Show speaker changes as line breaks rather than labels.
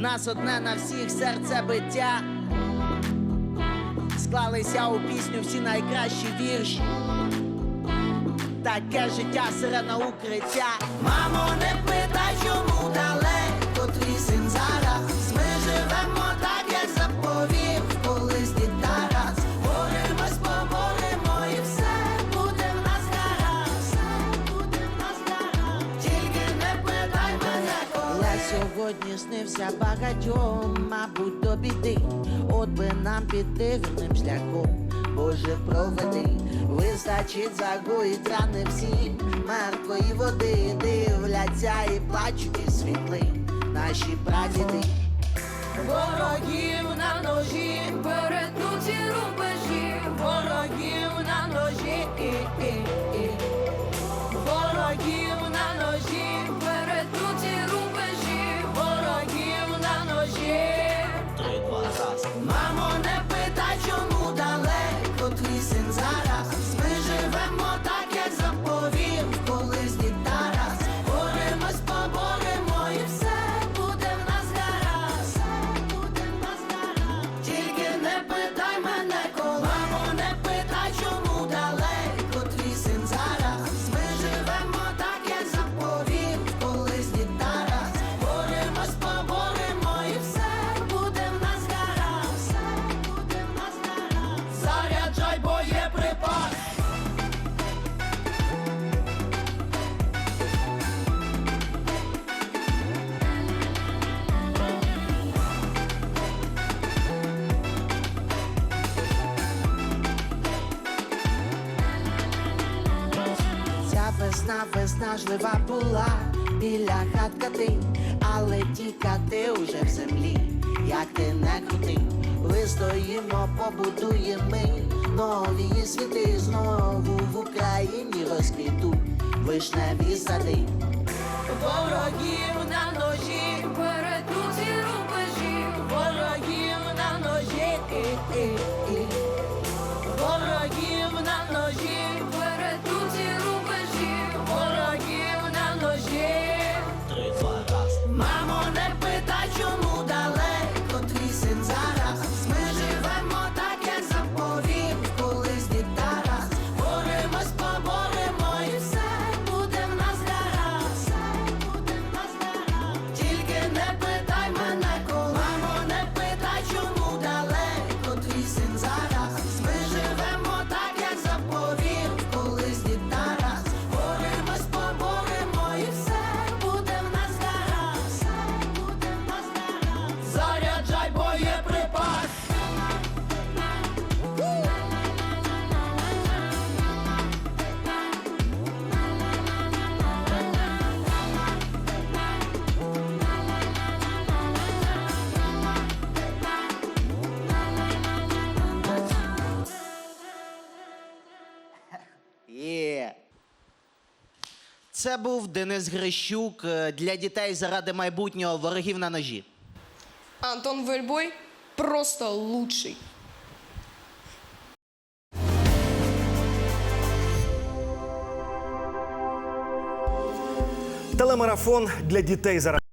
Нас одне на всіх серце биття. Склалися у пісню всі найкращі вірші. Таке життя сирена укриття. Мамо, не сьогодні снився багатьом, мабуть, до біди. От би нам піти вірним шляхом. Боже, проведи, вистачить загоїть рани всім, мертвої води дивляться і плачуть і світли наші прадіди. Ворогів на ножі,
Перетнуті рубежі,
ворогів на ножі, і, і, і. ворогів на ножі, Ця весна жлива була біля хатка ти, але тікати уже в землі, як ти не крути, вистоїмо, побудуємо ми нові світи знову в Україні розквіту, вишневі сади. Ворогів на ножі, Це був Денис Грищук е, для дітей заради майбутнього ворогів на ножі.
Антон Вельбой просто лучший.
Телемарафон для дітей заради